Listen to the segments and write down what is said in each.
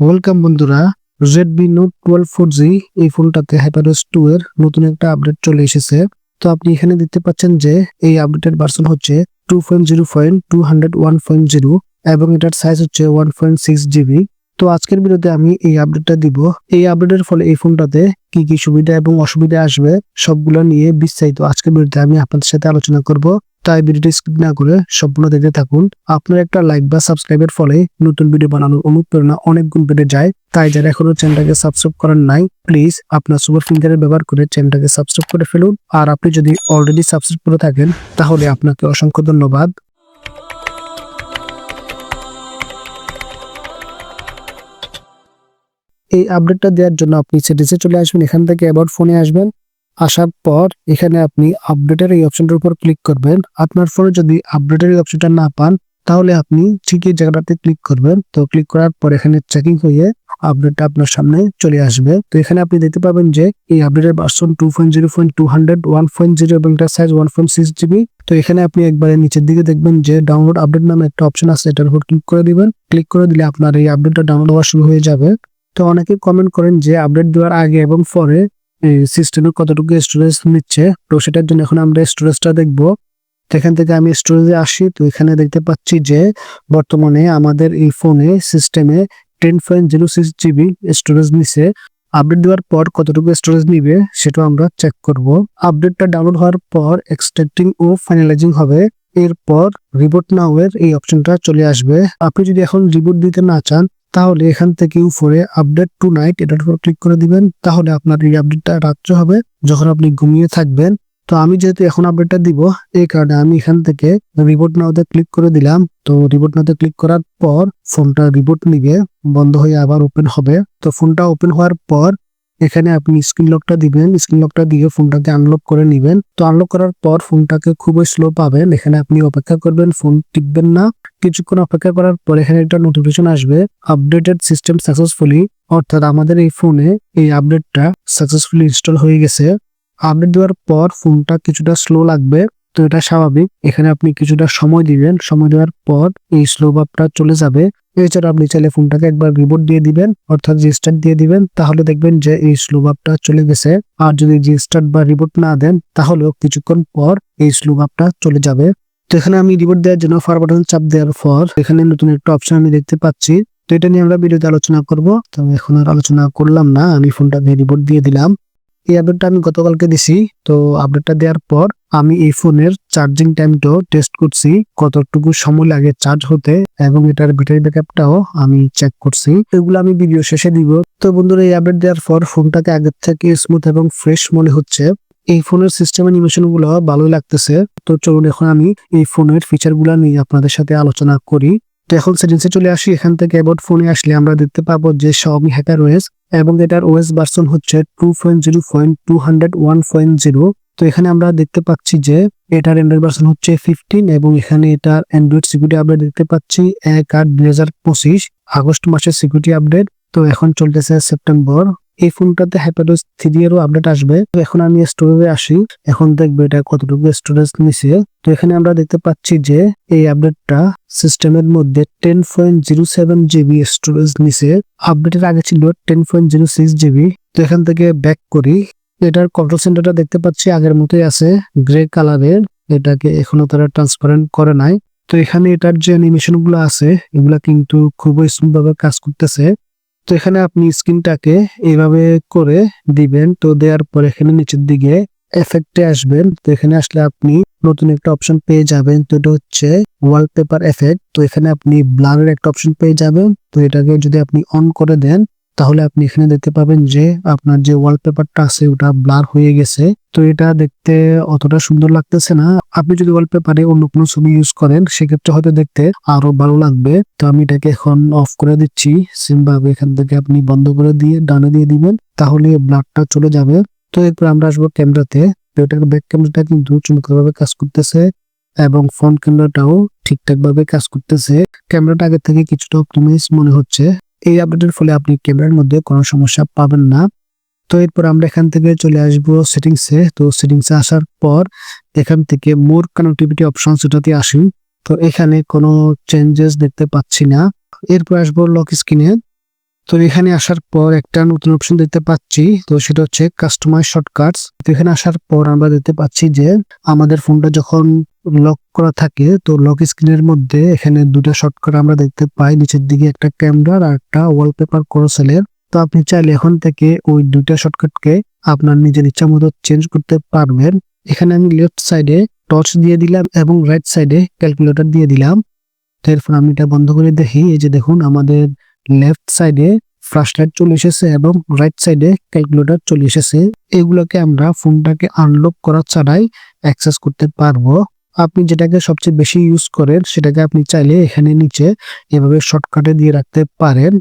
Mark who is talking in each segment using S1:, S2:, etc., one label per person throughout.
S1: Welcome বন্ধুরা Redmi Note twelve four G এই ফোনটাতে হাইপারওয়েস টু এর নতুন একটা আপডেট চলে এসেছে। তো আপনি এখানে দেখতে পাচ্ছেন যে এই আপডেটের ভার্সন হচ্ছে two point zero point two hundred one point zero এবং এটার সাইজ হচ্ছে ওয়ান পয়েন্ট সিক্স জিবি তো আজকের ভিডিওতে আমি এই আপডেটটা দিব। এই আপডেটের ফলে এই ফোনটাতে কি কি সুবিধা এবং অসুবিধা আসবে, সবগুলো নিয়ে বিস্তারিত আজকের ভিডিওতে আমি আপনাদের সাথে আলোচনা করব। তাই ভিডিওটি স্কিপ না করে সম্পূর্ণ দেখতে থাকুন। আপনার একটা লাইক বা সাবস্ক্রাইবের ফলে নতুন ভিডিও বানানোর অনুপ্রেরণা অনেক গুণ বেড়ে যায়। তাই যারা এখনও চ্যানেলটাকে সাবস্ক্রাইব করেন নাই প্লিজ আপনার সুপার ফিঙ্গারের ব্যবহার করে চ্যানেলটাকে সাবস্ক্রাইব করে ফেলুন। আর আপনি যদি অলরেডি সাবস্ক্রাইব করে থাকেন, তাহলে আপনাকে অসংখ্য ধন্যবাদ। এই আপডেটটা দেওয়ার জন্য আপনি সেটিংসে চলে আসবেন, এখান থেকে অ্যাবাউট ফোনে আসবেন। আসার পর এখানে আপনি আপডেটের এই অপশনটার উপর ক্লিক করবেন। আপনার ফোনে যদি আপডেটের এই অপশনটা না পান, তাহলে আপনি ঠিক এই জায়গাটাতে ক্লিক করবেন। তো ক্লিক করার পর এখানে চেকিং হয়ে আপডেটটা আপনার সামনে চলে আসবে। তো এখানে আপনি দেখতে পাবেন যে এই আপডেটের version two point zero point two hundred one point zero এবং এটার size one point six GB তো এখানে আপনি একবারে নিচের দিকে দেখবেন যে ডাউনলোড আপডেট নামে একটা অপশন আছে, এটার উপর ক্লিক করে দিবেন। ক্লিক করে দিলে আপনার এই আপডেটটা ডাউনলোড হওয়া শুরু হয়ে যাবে। তো অনেকে কমেন্ট করেন যে আপডেট দেওয়ার আগে এবং পরে সিস্টেমে কতটুকু স্টোরেজ নিচ্ছে? তো সেটার জন্য এখন আমরা স্টোরেজটা দেখব। এখান থেকে আমি স্টোরেজে আসি। তো এখানে দেখতে পাচ্ছি যে, বর্তমানে আমাদের এই ফোনে সিস্টেমে ten point zero six GB storage নিছে। আপডেট দেওয়ার পর কতটুকু স্টোরেজ নিবে সেটা আমরা চেক করব। আপডেটটা ডাউনলোড হওয়ার পর এক্সট্রাক্টিং ও ফাইনালাইজিং হবে। এরপর রিবোট নাও এর এই অপশনটা চলে আসবে। আপনি যদি এখন রিবোট দিতে না চান তাহলে এখান থেকে উপরে আপডেট টু নাইট এটার উপর ক্লিক করে দিবেন, তাহলে আপনার এই আপডেটটা রাত্রে হবে, যখন আপনি ঘুমিয়ে থাকবেন। তো আমি যেহেতু এখন আপডেটটা দিব, এই কারণে আমি এখান থেকে রিবোট নাওতে ক্লিক করে দিলাম। তো রিবোট নাওতে ক্লিক করার পর ফোনটা রিবোট নিবে, বন্ধ হয়ে আবার ওপেন হবে। তো ফোনটা ওপেন হওয়ার পর এখানে আপনি স্ক্রিন লকটা দিবেন স্ক্রিন লকটা দিয়ে ফোনটাকে আনলক করে নিবেন। তো আনলক করার পর ফোনটাকে খুবই স্লো পাবেন, এখানে আপনি অপেক্ষা করবেন, ফোন টিপবেন না। কিছুক্ষণ অপেক্ষা করার পর এখানে একটা নোটিফিকেশন আসবে আপডেটেড সিস্টেম সাকসেসফুলি অর্থাৎ আমাদের এই ফোনে এই আপডেটটা সাকসেসফুলি ইনস্টল হয়ে গেছে। আপডেট দেওয়ার পর ফোনটা কিছুটা স্লো লাগবে, তো এটা স্বাভাবিক। এখানে আপনি কিছুটা সময় দিবেন, সময় দেওয়ার পর এই স্লো ভাবটা চলে যাবে। এছাড়া আপনি চাইলে ফোনটাকে একবার রিবোট দিয়ে দিবেন, অর্থাৎ রিস্টার্ট দিয়ে দিবেন, তাহলে দেখবেন যে এই স্লো ভাবটা চলে গেছে। আর যদি রিস্টার্ট বা রিবোট না দেন, তাহলেও কিছুক্ষণ পর এই স্লো ভাবটা চলে যাবে। তো এখানে আমি রিপোর্ট দেওয়ার জন্য ফার বাটন চাপ দেওয়ার পর এখানে নতুন একটা অপশন আমি দেখতে পাচ্ছি। তো এটা নিয়ে আমরা ভিডিওতে আলোচনা করব। তো এখন আর আলোচনা করলাম না, আমি ফোনটাকে রিপোর্ট দিয়ে দিলাম। এই আপডেটটা আমি গতকালকে দিছি। তো আপডেটটা দেওয়ার পর আমি এই ফোনের চার্জিং টাইমটাও টেস্ট করছি, কতটুকু সময় লাগে চার্জ হতে এবং এটার ব্যাটারি ব্যাকআপটাও আমি চেক করছি। এগুলো আমি ভিডিও শেষে দিব। তো বন্ধুরা, এই আপডেট দেওয়ার পর ফোনটাকে আগের থেকে স্মুথ এবং ফ্রেশ মনে হচ্ছে। এই ফোনের সিস্টেম অ্যানিমেশনগুলো ভালোই লাগতেছে। তো চলুন এখন আমি এই ফোনের ফিচারগুলা নিয়ে আপনাদের সাথে আলোচনা করি। তো এখন সেটিংসে চলে আসি। এখান থেকে অ্যাবাউট ফোনে আসলে আমরা দেখতে পাবো যে Xiaomi হ্যাকার ওয়েস এবং এটার ওয়েস ভার্সন হচ্ছে two point zero point two hundred one point zero তো এখানে আমরা দেখতে পাচ্ছি যে এটার অ্যান্ড্রয়েড ভার্সন হচ্ছে ফিফটিন এবং এখানে এটার অ্যান্ড্রয়েড সিকিউরিটি আপডেট দেখতে পাচ্ছি এক আট দুই হাজার পঁচিশ। আগস্ট মাসের সিকিউরিটি আপডেট তো এখন চলতেছে সেপ্টেম্বর এই ফোনটাতে হাইপারওয়েস থ্রি এরও আপডেট আসবে। তো এখন আমি স্টোরেজে আসি। এখন দেখবে এটা কতটুকু স্টোরেজ নিছে। তো এখানে আমরা দেখতে পাচ্ছি যে এই আপডেটটা সিস্টেমের মধ্যে ten point zero seven GB storage নিছে। আপডেটের আগে ছিল ten point zero six GB তো এখান থেকে ব্যাক করি। এটার কন্ট্রোল সেন্টারটা দেখতে পাচ্ছি আগের মতোই আছে গ্রে কালারের এটাকে এখনও তারা ট্রান্সপারেন্ট করে নাই। তো এখানে এটার যে অ্যানিমেশনগুলো আছে, এগুলা কিন্তু খুবই স্মুথ ভাবে কাজ করতেছে। তো এখানে আপনি স্ক্রিনটাকে এইভাবে করে দিবেন। তো দেওয়ার পর এখানে নিচের দিকে এফেক্টে আসবেন। তো এখানে আসলে আপনি নতুন একটা অপশন পেয়ে যাবেন। তো এটা হচ্ছে ওয়ালপেপার এফেক্ট তো এখানে আপনি ব্লারের একটা অপশন পেয়ে যাবেন। তো এটাকে যদি আপনি অন করে দেন তাহলে আপনি এখানে দেখতে পাবেন যে আপনার যে ওয়ালপেপারটা আছে, ওটা ব্লার হয়ে গেছে। তো এটা দেখতে অতটা সুন্দর লাগতেছে না। আপনি যদি ওয়ালপেপারে অন্য কোনো ছবি ইউজ করেন, সেক্ষেত্রে হয়তো দেখতে আরও ভালো লাগবে। তো আমি এটাকে এখন অফ করে দিচ্ছি। সিমভাবে এখান থেকে আপনি বন্ধ করে দিয়ে ডানে দিয়ে দিবেন, তাহলে ব্লারটা চলে যাবে। তো এরপর আমরা আসব ক্যামেরাতে তো এটার ব্যাক ক্যামেরাটা কিন্তু চমৎকারভাবে কাজ করতেছে এবং ফ্রন্ট ক্যামেরাটাও ঠিকঠাক ভাবে কাজ করতেছে। ক্যামেরাটা আগে থেকে কিছুটা অপটিমাইজ মনে হচ্ছে। এই আপডেটের ফলে আপনি ক্যামেরার মধ্যে কোনো সমস্যা পাবেন না। তো এরপর আমরা এখান থেকে চলে আসব সেটিংসে। তো সেটিংসে আসার পর এখান থেকে মোর কানেক্টিভিটি অপশন সেটাতে আসি তো এখানে কোনো চেঞ্জেস দেখতে পাচ্ছি না। এরপর আসব লক স্ক্রিনে তো এখানে আসার পর একটা নতুন অপশন দেখতে পাচ্ছি। তো সেটা হচ্ছে কাস্টমাইজ শর্টকাটস তো এখানে আসার পর আমরা দেখতে পাচ্ছি যে আমাদের ফোনটা যখন লক করা থাকে, তো লক স্ক্রিনের মধ্যে এখানে দুটো শর্টকাট আমরা দেখতে পাই। নিচের দিকে একটা ক্যামেরার আর একটা ওয়ালপেপার ক্রোসেলের তো আপনি চাইলে এখন থেকে ওই দুইটা শর্টকাটকে আপনার নিজের ইচ্ছা মতো চেঞ্জ করতে পারবেন। এখানে আমি লেফট সাইডে টর্চ দিয়ে দিলাম এবং রাইট সাইডে ক্যালকুলেটর দিয়ে দিলাম। এরপর আমি এটা বন্ধ করে দেখি। এই যে দেখুন, আমাদের লেফট সাইডে ফ্লাশ লাইট চলে এসেছে এবং রাইট সাইডে ক্যালকুলেটর চলে এসেছে। এগুলোকে আমরা ফোনটাকে আনলক করা ছাড়াই অ্যাক্সেস করতে পারব। আপনি যেটাকে সবচেয়ে বেশি ইউজ করেন, সেটাকে আপনি চাইলে এখানে নিচে এভাবে শর্টকাটে দিয়ে রাখতে পারেন।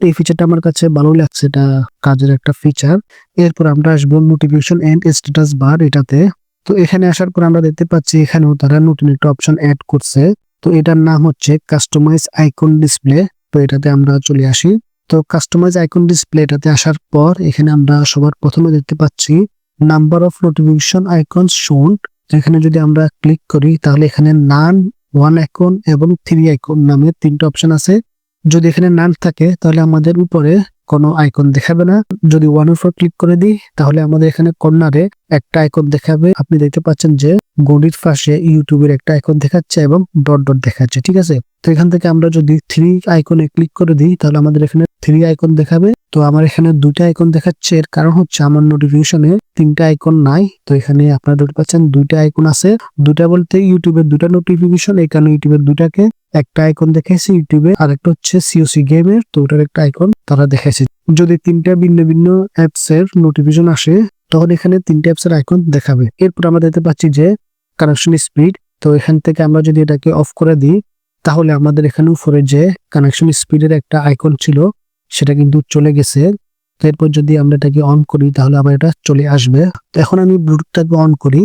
S1: এই ফিচারটা আমার কাছে ভালো লাগছে, এটা কাজের একটা ফিচার এরপর আমরা আসব নোটিফিকেশন এন্ড স্ট্যাটাস বার এটাতে। তো এখানে আসার পর আমরা দেখতে পাচ্ছি, এখানেও তারা নতুন একটা অপশন অ্যাড করছে। তো এটার নাম হচ্ছে কাস্টমাইজ আইকন ডিসপ্লে তো এটাতে আমরা চলে আসি। তো কাস্টমাইজ আইকন ডিসপ্লে এটাতে আসার পর এখানে আমরা সবার প্রথমে দেখতে পাচ্ছি নাম্বার অফ নোটিফিকেশন আইকন শোন এখানে যদি আমরা ক্লিক করি, তাহলে এখানে নান ওয়ান আইকন এবং থ্রি আইকন নামে তিনটা অপশন আছে। যদি এখানে নান থাকে, তাহলে আমাদের উপরে কোনো আইকন দেখাবে না। যদি ওয়ান উপর ক্লিক করে দিই, তাহলে আমাদের এখানে কর্নারে একটা আইকন দেখাবে। আপনি দেখতে পাচ্ছেন যে গড়ির পাশে ইউটিউবের একটা আইকন দেখাচ্ছে এবং ডট ডট দেখাচ্ছে, ঠিক আছে? তো এখান থেকে আমরা যদি থ্রি আইকনে ক্লিক করে দিই, তাহলে আমাদের এখানে থ্রি আইকন দেখাবে। তো আমার এখানে দুইটা আইকন দেখাচ্ছে। এর কারণ হচ্ছে আমার নোটিফিকেশনে তিনটা আইকন নাই। তো এখানে আপনারা দেখতে পাচ্ছেন দুইটা আইকন আছে। দুটা বলতে ইউটিউবের দুটা নোটিফিকেশন কারণে ইউটিউবের দুটাকে একটা আইকন দেখাইছে ইউটিউবে আর একটা হচ্ছে সিওসি গেমের তো ওটার একটা আইকন তারা দেখাইছে। যদি তিনটা ভিন্ন ভিন্ন অ্যাপস এর নোটিফিকেশন আসে, তখন এখানে তিনটা অ্যাপস এর আইকন দেখাবে। এরপর আমরা দেখতে পাচ্ছি যে কানেকশন স্পিড তো এখান থেকে আমরা যদি এটাকে অফ করে দিই, তাহলে আমাদের এখানে উপরে যে কানেকশন স্পিডের একটা আইকন ছিল, সেটা কিন্তু চলে গেছে। তো এরপর যদি আমরা এটাকে অন করি, তাহলে আবার এটা চলে আসবে। তো এখন আমি ব্লুটুথটাকে অন করি।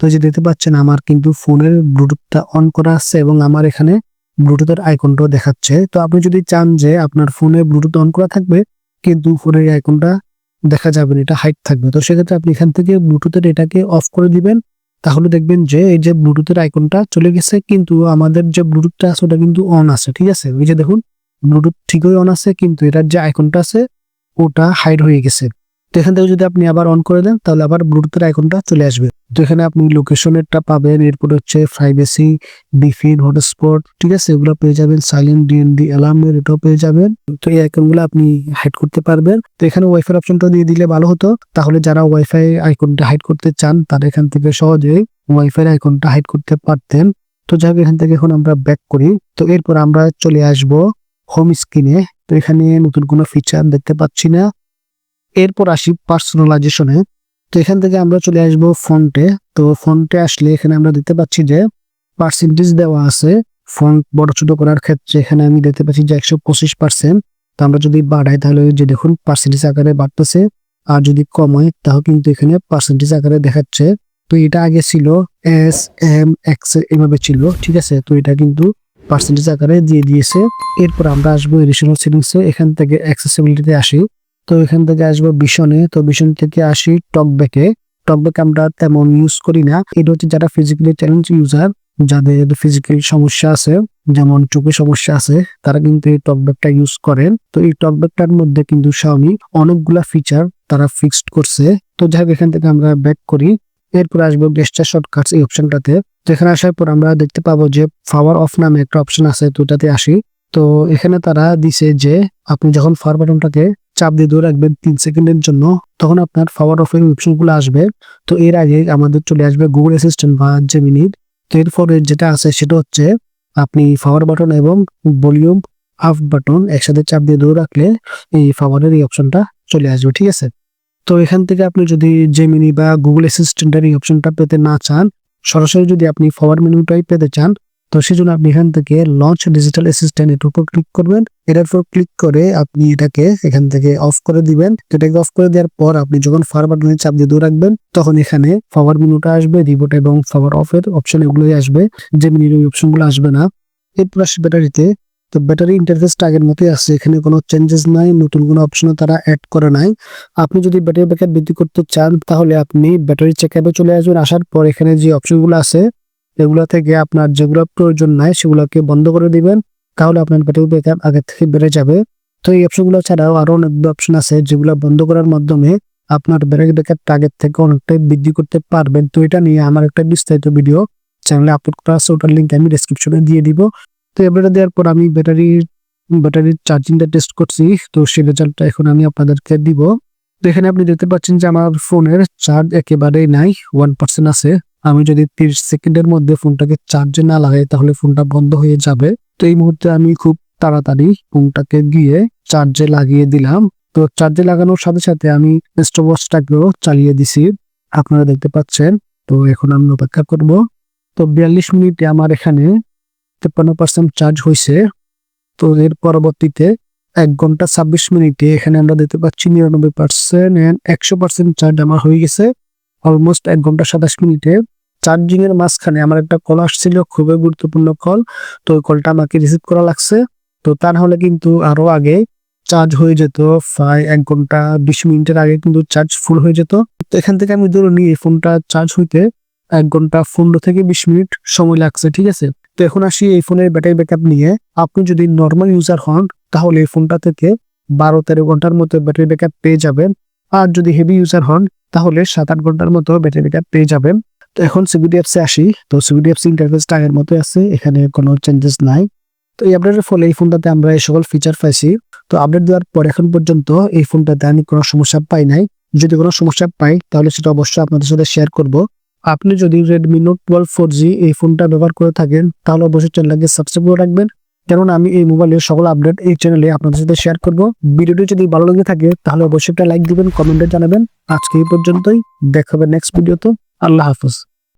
S1: তো যে দেখতে পাচ্ছেন, আমার কিন্তু ফোনের ব্লুটুথটা অন করা আছে এবং আমার এখানে ব্লুটুথের আইকনটাও দেখাচ্ছে। তো আপনি যদি চান যে আপনার ফোনে ব্লুটুথ অন করা থাকবে, কিন্তু ফোনের আইকনটা দেখা যাবে না, এটা হাইট থাকবে। তো সেক্ষেত্রে আপনি এখান থেকে ব্লুটুথের এটাকে অফ করে দিবেন। তাহলে দেখবেন যে এই যে ব্লুটুথের আইকনটা চলে গেছে, কিন্তু আমাদের যে ব্লুটুথটা আছে, ওটা কিন্তু অন আছে, ঠিক আছে? ওই যে দেখুন ব্লুটুথ ঠিকই অন আছে, কিন্তু এটার যে আইকনটা আছে, ওটা হাইড হয়ে গেছে। তো এখান থেকে যদি আপনি আবার অন করে দেন, তাহলে আবার ব্লুটুথের আইকনটা চলে আসবে। তো এখানে আপনি লোকেশনেরটা পাবেন। এরপর হচ্ছে প্রাইভেসি বিফিন হটস্পট ঠিক আছে? এগুলো পেয়ে যাবেন। সাইলেন্ট ডিএনডি অ্যালার্মের এটাও পেয়ে যাবেন। তো এই আইকনগুলো আপনি হাইড করতে পারবেন। তো এখানে ওয়াইফাই অপশনটা দিয়ে দিলে ভালো হতো। তাহলে যারা ওয়াইফাই আইকনটা হাইড করতে চান, তারা এখান থেকে সহজেই ওয়াইফাই আইকনটা হাইড করতে পারতেন। তো যাই এখান থেকে এখন আমরা ব্যাক করি। তো এরপর আমরা চলে আসব হোম স্ক্রিনে তো এখানে নতুন কোনো ফিচার দেখতে পাচ্ছি না। এরপর আসি পার্সোনালাইজেশনে তো এখান থেকে আমরা চলে আসব ফন্টে তো ফন্টে আসলে এখানে আমরা দেখতে পাচ্ছি যে পার্সেন্টেজ দেওয়া আছে। ফন্ট বড় ছোট করার ক্ষেত্রে এখানে আমি দেখতে পাচ্ছি যে একশো পঁচিশ পার্সেন্ট তো আমরা যদি বাড়াই তাহলে যে দেখুন পার্সেন্টেজ আকারে বাড়তেছে। আর যদি কমায় তাহলে কিন্তু এখানে পার্সেন্টেজ আকারে দেখাচ্ছে। তো এটা আগে ছিল এস এম এক্স এভাবে ছিল, ঠিক আছে? তো এটা কিন্তু পার্সেন্টেজ আকারে দিয়ে দিয়েছে। এরপর আমরা আসব এডিশনাল সেটিংসে এখান থেকে অ্যাক্সেসিবিলিটিতে আসি। তো এখান থেকে আসব বিশনে তো বিশন থেকে আসি টকব্যাকে। টকব্যাক আমরা তেমন ইউজ করি না। এটা হচ্ছে যারা ফিজিক্যালি চ্যালেঞ্জ ইউজার যাদের ফিজিক্যাল সমস্যা আছে, যেমন চোখে সমস্যা আছে, তারা কিন্তু এই টকব্যাকটা ইউজ করেন তো এই টকব্যাকটার মধ্যে কিন্তু শাওমি অনেকগুলা ফিচার তারা ফিক্সড করছে। তো যাই এখান থেকে আমরা ব্যাক করি। এরপর আসব গেস্টার শর্টকাটস এই অপশনটাতে তো এখানে আসার পর আমরা দেখতে পাবো যে পাওয়ার অফ নামে একটা অপশন আছে, তো ওটাতে আসি। তো এখানে তারা দিছে যে, আপনি যখন ফার বাটনটাকে চাপ দিয়ে ধরে রাখবেন তিন সেকেন্ডের জন্য। তখন আপনার পাওয়ার অফ এর অপশনগুলো আসবে। তো এর আগে আমাদের চলে আসবে গুগল অ্যাসিস্ট্যান্ট বা জেমিনির তো এরপরে যেটা আছে সেটা হচ্ছে আপনি পাওয়ার বাটন এবং ভলিউম আপ বাটন একসাথে চাপ দিয়ে ধরে রাখলে এই পাওয়ারের এই অপশনটা চলে আসবে, ঠিক আছে? তো এখান থেকে আপনি যদি জেমিনি বা গুগল অ্যাসিস্ট্যান্টের এই অপশনটা পেতে না চান, সরাসরি যদি আপনি পাওয়ার মেনুটাই পেতে চান তো সেজন্য আপনি এখান থেকে লঞ্চ ডিজিটাল অ্যাসিস্ট্যান্ট এর উপর ক্লিক করবেন। এটার উপর ক্লিক করে আপনি এটাকে এখান থেকে অফ করে দিবেন। এটাকে অফ করে দেওয়ার পর আপনি যখন ফার বাটনে চাপ দিয়ে দূর রাখবেন, তখন এখানে পাওয়ার মেনুটা আসবে রিবোট এবং পাওয়ার অফ এর অপশন এগুলোই আসবে। যে জেমিনির ওই অপশনগুলো আসবে না এরপর আসবে ব্যাটারিতে তো ব্যাটারি ইন্টারফেসটা আগের মতোই আছে। এখানে কোনো চেঞ্জেস নাই, নতুন কোনো অপশনও তারা অ্যাড করে নাই। আপনি যদি ব্যাটারি ব্যাকআপ বৃদ্ধি করতে চান, তাহলে আপনি ব্যাটারি চেকআপে চলে আসবেন। আসার পর এখানে যে অপশনগুলো আছে এগুলো থেকে আপনার যেগুলো প্রয়োজন নাই, সেগুলোকে বন্ধ করে দিবেন, তাহলে আপনার ব্যাটারি ব্যাকআপ আগে থেকে বেড়ে যাবে। তো এই অপশনগুলো ছাড়াও আরও অনেক অপশন আছে, যেগুলো বন্ধ করার মাধ্যমে আপনার ব্যাটারি ব্যাকআপ টার্গেট থেকে অনেকটাই বৃদ্ধি করতে পারবেন। তো এটা নিয়ে আমার একটা বিস্তারিত ভিডিও চ্যানেলে আপলোড করা আছে, ওটার লিঙ্ক আমি ডেসক্রিপশনে দিয়ে দিব। তো এবারে দেওয়ার পর আমি ব্যাটারির ব্যাটারির চার্জিংটা টেস্ট করছি, তো সেই রেজাল্টটা এখন আমি আপনাদেরকে দিব। তো এখানে আপনি দেখতে পাচ্ছেন যে আমার ফোনের চার্জ একেবারেই নাই ওয়ান পার্সেন্ট আছে। আমি যদি তিরিশ সেকেন্ডের মধ্যে ফোনটাকে চার্জে না লাগাই, তাহলে ফোনটা বন্ধ হয়ে যাবে। তো এই মুহূর্তে আমি খুব তাড়াতাড়ি ফোনটাকে গিয়ে চার্জে লাগিয়ে দিলাম। তো চার্জে লাগানোর সাথে সাথে আমি স্টপওয়াচটাকেও চালিয়ে দিছি। আপনারা দেখতে পাচ্ছেন। তো এখন আমি অপেক্ষা করব। তো বিয়াল্লিশ মিনিটে আমার এখানে তেপ্পান্ন পার্সেন্ট চার্জ হয়েছে। তো এর পরবর্তীতে এক ঘণ্টা ছাব্বিশ মিনিটে এখানে আমরা দেখতে পাচ্ছি নিরানব্বই পার্সেন্ট একশো পার্সেন্ট চার্জ আমার হয়ে গেছে। অলমোস্ট এক ঘণ্টা সাতাশ মিনিটে। চার্জিং এর মাঝখানে আমার একটা কল আসছিল, খুবই গুরুত্বপূর্ণ কল তো ওই কলটা আমাকে রিসিভ করা লাগছে। তো তা হলে কিন্তু আরও আগে চার্জ হয়ে যেত, প্রায় এক ঘণ্টা বিশ মিনিটের আগে কিন্তু চার্জ ফুল হয়ে যেত। তো এখান থেকে আমি ধরে নিই ফোনটা চার্জ হইতে এক ঘণ্টা পনেরো থেকে বিশ মিনিট সময় লাগছে, ঠিক আছে? তো এখন আসি এই ফোনের ব্যাটারি ব্যাকআপ নিয়ে। আপনি যদি নর্মাল ইউজার হন, তাহলে এই ফোনটা থেকে বারো তেরো ঘণ্টার মতো ব্যাটারি ব্যাকআপ পেয়ে যাবেন। আর যদি হেভি ইউজার হন, তাহলে সাত আট ঘণ্টার মতো ব্যাটারি ব্যাকআপ পেয়ে যাবেন। তো এখন সিবিডি অ্যাপসে আসি, তো সিবিডি অ্যাপস ইন্টারফেসটা আগের মতো আছে, এখানে কোনো চেঞ্জেস নাই। তো এই আপডেটের ফলে এই ফোনটাতে আমরা এই সকল ফিচার পাইছি। তো আপডেট দেওয়ার পর এখন পর্যন্ত এই ফোনটাতে আমি কোনো সমস্যা পাই নাই। যদি কোনো সমস্যা পাই, তাহলে সেটা অবশ্যই আপনাদের সাথে শেয়ার করব। আপনি যদি Redmi Note twelve four G এই ফোনটা ব্যবহার করে থাকেন, তাহলে অবশ্যই চ্যানেলকে সাবস্ক্রাইব করে রাখবেন। কেননা আমি এই মোবাইলের সকল আপডেট এই চ্যানেলে আপনাদের সাথে শেয়ার করব। ভিডিওটি যদি ভালো লেগে থাকে, তাহলে অবশ্যই একটা লাইক দিবেন কমেন্টে জানাবেন। আজকে এই পর্যন্তই, দেখা হবে নেক্সট ভিডিওতে আল্লাহ হাফিজ।